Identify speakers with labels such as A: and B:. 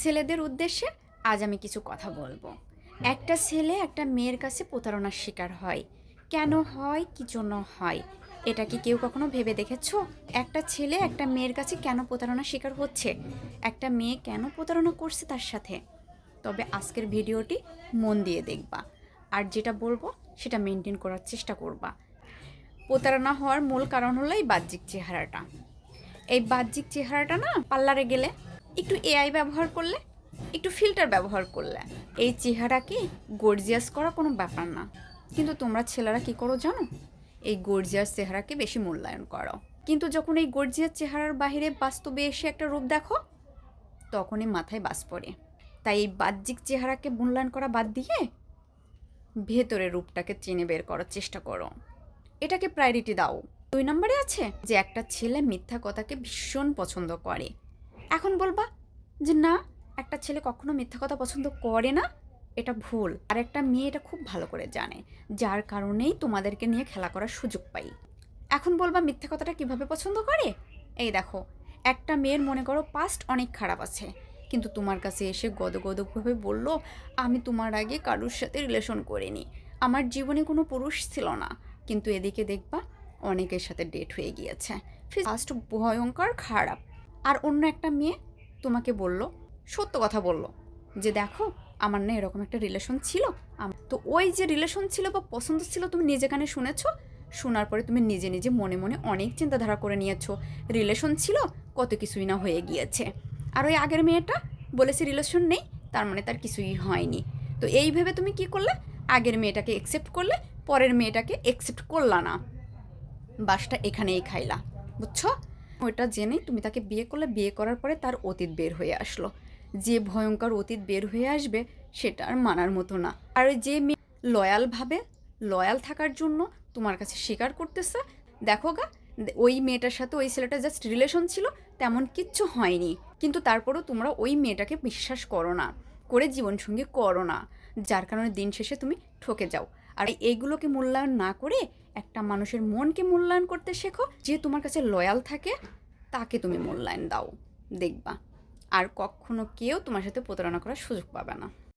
A: ছেলেদের উদ্দেশ্যে আজ আমি কিছু কথা বলব। একটা ছেলে একটা মেয়ের কাছে প্রতারণার শিকার হয়। কেন হয়? কি জন্য হয়? এটা কি কেউ কখনো ভেবে দেখেছ? একটা ছেলে একটা মেয়ের কাছে কেন প্রতারণার শিকার হচ্ছে? একটা মেয়ে কেন প্রতারণা করছে তার সাথে? তবে আজকের ভিডিওটি মন দিয়ে দেখবা। আর যেটা বলব, সেটা মেনটেন করার চেষ্টা করবা। প্রতারণা হওয়ার মূল কারণ হলো এই বাহ্যিক চেহারাটা। এই বাহ্যিক চেহারাটা না পার্লারে গেলে একটু এআই ব্যবহার করলে, একটু ফিল্টার ব্যবহার করলে, এই চেহারাকে গর্জিয়াস করা কোনো ব্যাপার না। কিন্তু তোমরা ছেলেরা কি করো জানো? এই গর্জিয়াস চেহারাকে বেশি মূল্যায়ন করো। কিন্তু যখন এই গর্জিয়াস চেহারার বাইরে বাস্তবে এসে একটা রূপ দেখো, তখনই মাথায় বাস পড়ে। তাই এই বাহ্যিক চেহারাকে মূল্যায়ন করা বাদ দিয়ে ভেতরের রূপটাকে চিনে বের করার চেষ্টা করো। এটাকে প্রায়োরিটি দাও। দুই নম্বরে আছে যে একটা ছেলে মিথ্যা কথাকে ভীষণ পছন্দ করে। এখন বলবা যে না, একটা ছেলে কখনো মিথ্যা কথা পছন্দ করে না, এটা ভুল। আর একটা মেয়ে এটা খুব ভালো করে জানে, যার কারণেই তোমাদেরকে নিয়ে খেলা করার সুযোগ পাই। এখন বলবা মিথ্যা কথাটা কীভাবে পছন্দ করে? এই দেখো, একটা মেয়ের মনে করো পাস্ট অনেক খারাপ আছে, কিন্তু তোমার কাছে এসে গদগদভাবে বলল, আমি তোমার আগে কারুর সাথে রিলেশন করিনি। আমার জীবনে কোনো পুরুষ ছিল না, কিন্তু এদিকে দেখবা অনেকের সাথে ডেট হয়ে গিয়েছে। ফার্স্ট ভয়ঙ্কর খারাপ। আর অন্য একটা মেয়ে তোমাকে বলল, সত্য কথা বলল যে দেখো আমার না এরকম একটা রিলেশন ছিল। তো ওই যে রিলেশন ছিল বা পছন্দ ছিল তুমি নিজে কানে শুনেছো, শোনার পরে তুমি নিজে নিজে মনে মনে অনেক চিন্তাধারা করে নিয়েছো। রিলেশন ছিল, কত কিছুই না হয়ে গিয়েছে। আর ওই আগের মেয়েটা বলেছে রিলেশন নেই, তার মানে তার কিছুই হয়নি। তো এই ভেবে তুমি কি করলে? আগের মেয়েটাকে একসেপ্ট করলে, পরের মেয়েটাকে একসেপ্ট করলা না। বাসটা এখানেই খাইলা, বুঝছ? ওইটা জেনে তুমি তাকে বিয়ে করলে, বিয়ে করার পরে তার অতীত বের হয়ে আসলো। যে ভয়ঙ্কর অতীত বের হয়ে আসবে, সেটা আর মানার মতো না। আর যে মেয়ে লয়ালভাবে লয়াল থাকার জন্য তোমার কাছে স্বীকার করতেছে, দেখো গা, ওই মেয়েটার সাথে ওই ছেলেটা জাস্ট রিলেশন ছিল, তেমন কিচ্ছু হয়নি। কিন্তু তারপরেও তোমরা ওই মেয়েটাকে বিশ্বাস করো না, করে জীবনসঙ্গী করো না। যার কারণে দিন শেষে তুমি ঠকে যাও। আর এইগুলোকে মূল্যায়ন না করে একটা মানুষের মনকে মূল্যায়ন করতে শেখো, যে তোমার কাছে লয়াল থাকে, তাকে তুমি মূল্যায়ন দাও, দেখবা। আর কখনো কেউ তোমার সাথে প্রতারণা করার সুযোগ পাবে না।